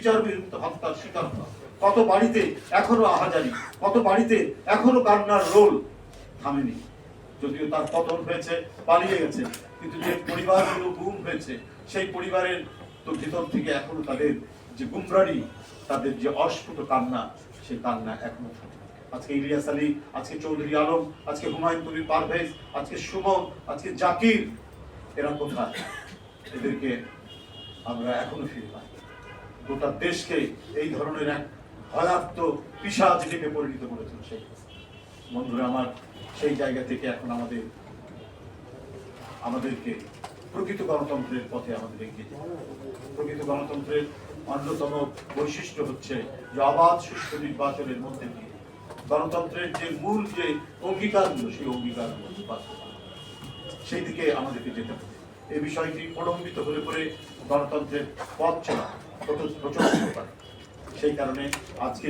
বিচার বিরুদ্ধ হত্যার শিকার কত বাড়িতে এখনও আহাজারি, কত বাড়িতে এখনও কান্নার রোল থামেনি। যদিও তার পতন হয়েছে, পালিয়ে গেছে, কিন্তু যে পরিবারগুলো গুম হয়েছে, সেই পরিবারের তো ভিতর থেকে এখনও তাদের যে গুমরানি তাদের যে অস্ফুট কান্না সেই কান্না এখনও আজকে ইলিয়াস আলী, আজকে চৌধুরী আলম, আজকে হুমায়ুন কবির পারভেজ, আজকে সুমন, আজকে জাকির, এরা কোথায়? এদেরকে আমরা এখনও ফিরে পাই গোটা দেশকে এই ধরনের এক ভয়াক্ত পিসাজ ডেকে পরিণত করেছেন সেই বন্ধুরা, আমার সেই জায়গা থেকে এখন আমাদের, আমাদেরকে প্রকৃত গণতন্ত্রের পথে আমাদের এগিয়ে প্রকৃত গণতন্ত্রের অন্যতম বৈশিষ্ট্য হচ্ছে যে অবাধ সুষ্ঠু নির্বাচনের মধ্যে দিয়ে গণতন্ত্রের যে মূল যে অঙ্গীকারগুলো, সেই অঙ্গীকারগুলো সেই দিকে আমাদেরকে যেতে হবে। এই বিষয়টি প্রলম্বিত হলে পরে গণতন্ত্রের পথ চলা প্রচলিত সেই কারণে আজকে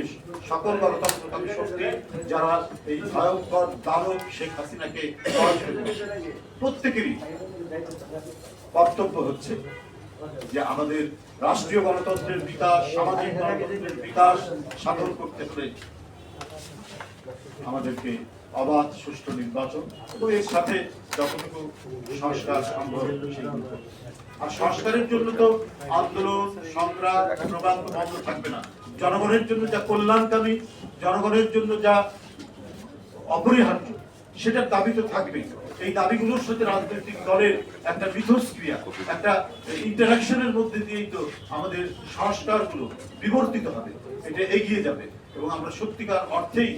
সকল গণতন্ত্রকামী শক্তি যারা এই ভয়ঙ্কর দানব শেখ হাসিনাকে প্রত্যেকেরই কর্তব্য হচ্ছে যে আমাদের রাষ্ট্রীয় গণতন্ত্রের বিকাশ, সামাজিক গণতন্ত্রের বিকাশ সাধন করতে হলে আমাদেরকে অবাধ, সুষ্ঠু নির্বাচন এবং এর সাথে যতটুকু সংস্কার সম্ভব। আর সংস্কারের জন্য তো আন্দোলন, সংগ্রাম বন্ধ থাকবে না। জনগণের জন্য যা কল্যাণকামী, জনগণের জন্য যা অপরিহার্য, সেটার দাবি তো থাকবেই। এই দাবিগুলোর সাথে রাজনৈতিক দলের একটা মিথস্ক্রিয়া, একটা ইন্টারাকশনের মধ্যে দিয়েই তো আমাদের সংস্কারগুলো বিবর্তিত হবে। এটা এগিয়ে যাবে। এবং আমরা সত্যিকার অর্থেই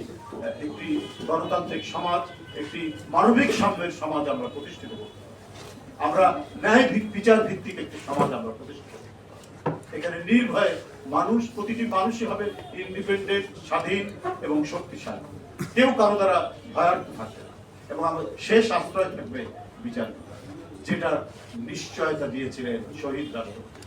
একটি গণতান্ত্রিক সমাজ, একটি মানবিক সাম্যের সমাজ আমরা প্রতিষ্ঠিত করব। আমরা ন্যায় বিচার ভিত্তিক একটি সমাজ আমরা প্রতিষ্ঠিত এখানে নির্ভয়ে মানুষ, প্রতিটি মানুষই হবে ইন্ডিপেন্ডেন্ট স্বাধীন এবং শক্তিশালী। কেউ কারও দ্বারা ভয়ার্থ থাকবে এবং আমার শেষ আশ্রয় থাকবে বিচার যেটা নিশ্চয়তা দিয়েছিলেন শহীদ রাষ্ট্রপতি।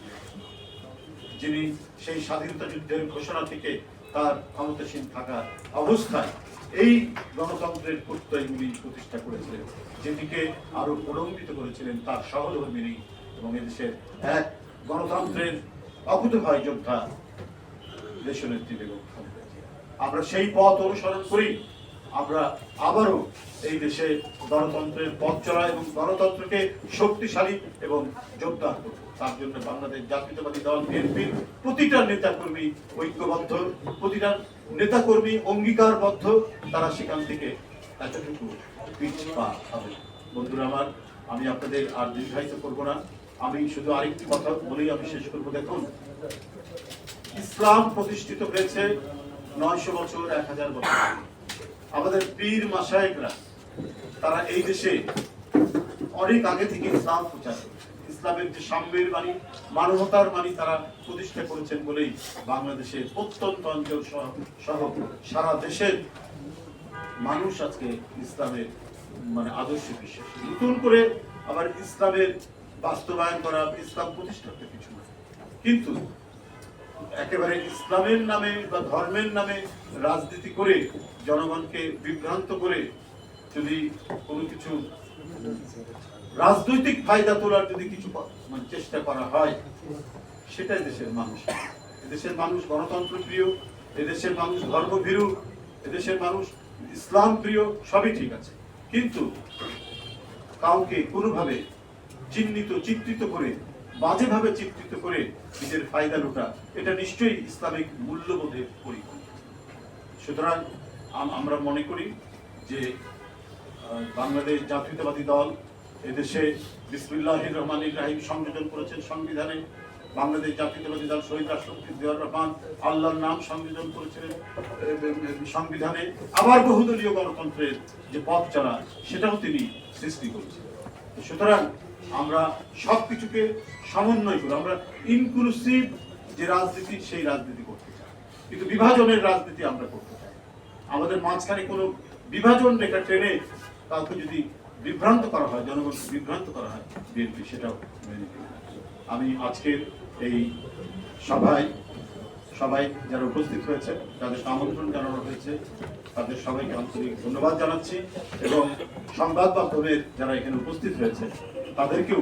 যিনি সেই স্বাধীনতা যুদ্ধের ঘোষণা থেকে তার ক্ষমতাসীন থাকা অবস্থায় এই গণতন্ত্রের প্রত্যয়গুলি প্রতিষ্ঠা করেছিলেন, যেটিকে আরও প্রলম্বিত করেছিলেন তার সহধর্মিনী এবং এদেশের এক গণতন্ত্রের অকুতভয় যোদ্ধা দেশনেত্রী বেগম আমরা সেই পথ অনুসরণ করি আমরা আবারও এই দেশে গণতন্ত্রের পথ চলা এবং গণতন্ত্রকে শক্তিশালী এবং যোগদান করব। তার জন্য বাংলাদেশ জাতীয়তাবাদী দল বিএনপির প্রতিটা নেতাকর্মী ঐক্যবদ্ধ, প্রতিটা নেতাকর্মী অঙ্গীকারবদ্ধ, তারা সেখান থেকে এতটুকু পিছ পা হবে বন্ধুরা আমার, আমি আপনাদের আর দীর্ঘায়িত করব না। আমি শুধু আরেকটি কথা বলেই আমি শেষ করব। দেখুন, ইসলাম প্রতিষ্ঠিত হয়েছে নয়শো বছর, এক হাজার বছর। আমাদের পীর মাসায়েকরা তারা এই দেশে অনেক আগে থেকে ইসলাম প্রচার ইসলামের যে সাম্যের বাণী, মানবতার বাণী তারা প্রতিষ্ঠা করেছেন বলেই বাংলাদেশের প্রত্যন্ত অঞ্চল সহ সারা দেশের মানুষ আজকে ইসলামের মানে আদর্শে বিশ্বাসী। নতুন করে আবার ইসলামের বাস্তবায়ন করা, ইসলাম প্রতিষ্ঠা করতে কিছু না কিন্তু একেবারে ইসলামের নামে বা ধর্মের নামে রাজনীতি করে জনগণকে বিভ্রান্ত করে যদি কোনো কিছু রাজনৈতিক ফায়দা তোলার যদি কিছু মানে চেষ্টা করা হয়, সেটাই দেশের মানুষ। এদেশের মানুষ গণতন্ত্র প্রিয়, এদেশের মানুষ ধর্মভীরু এদেশের মানুষ ইসলাম প্রিয়, সবই ঠিক আছে। কিন্তু কাউকে কোনোভাবে চিহ্নিত, চিত্রিত করে বাজেভাবে চিত্রিত করে নিজের ফায়দা লুটা, এটা নিশ্চয়ই ইসলামিক মূল্যবোধের পরিপন্থী। সুতরাং আমরা মনে করি যে বাংলাদেশ জাতীয়তাবাদী দল এদেশে বিসমুল্লাহ রহমান রাহিম সংযোজন করেছেন সংবিধানে। বাংলাদেশ জাতীয়তাবাদী দল শহীদ রাষ্ট্রপতি জিয়াউর রহমান আল্লাহর নাম সংযোজন করেছিলেন সংবিধানে। আবার বহুদলীয় গণতন্ত্রের যে পথ চলা সেটাও তিনি সৃষ্টি করেছিলেন। সুতরাং আমরা সব কিছুকে সমন্বয় করে, আমরা ইনক্লুসিভ যে রাজনীতি সেই রাজনীতি করতে চাই কিন্তু বিভাজনের রাজনীতি আমরা করতে চাই আমাদের মাঝখানে কোনো বিভাজন রেখা টেনে কাউকে যদি বিভ্রান্ত করা হয়, জনগণকে বিভ্রান্ত করা হয়, বিএনপি সেটাও মেনে নেবে না। আমি আজকের এই সভায়, সবাই যারা উপস্থিত হয়েছে, তাদের আমন্ত্রণ জানানো হয়েছে, তাদের সবাইকে আন্তরিক ধন্যবাদ জানাচ্ছি এবং সংবাদ মাধ্যমের যারা এখানে উপস্থিত হয়েছে তাদেরকেও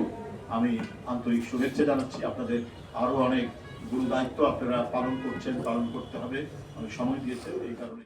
আমি আন্তরিক শুভেচ্ছা জানাচ্ছি। আপনাদের আরও অনেক গুরু দায়িত্ব আপনারা পালন করছেন, পালন করতে হবে। আমি সময় দিয়েছেন এই কারণে।